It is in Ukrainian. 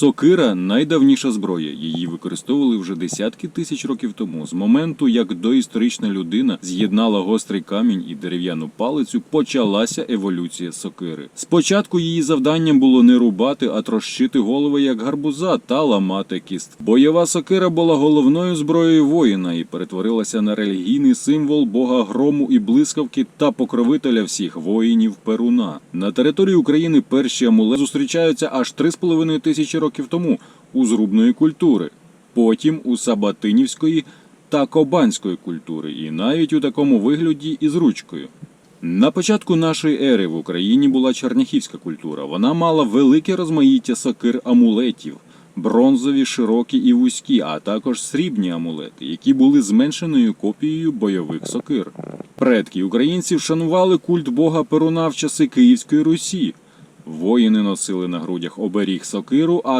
Сокира найдавніша зброя. Її використовували вже десятки тисяч років тому. З моменту, як доісторична людина з'єднала гострий камінь і дерев'яну палицю, почалася еволюція сокири. Спочатку її завданням було не рубати, а трощити голови як гарбуза та ламати кіст. Бойова сокира була головною зброєю воїна і перетворилася на релігійний символ бога грому і блискавки та покровителя всіх воїнів Перуна. На території України перші амулети зустрічаються аж 3,5 тисячі років тому у зрубної культури, потім у сабатинівської та кобанської культури, і навіть у такому вигляді із ручкою. На початку нашої ери в Україні була черняхівська культура. Вона мала велике розмаїття сокир амулетів, бронзові, широкі і вузькі, а також срібні амулети, які були зменшеною копією бойових сокир. Предки українців шанували культ бога Перуна в часи Київської Русі. Воїни носили на грудях оберіг сокиру, а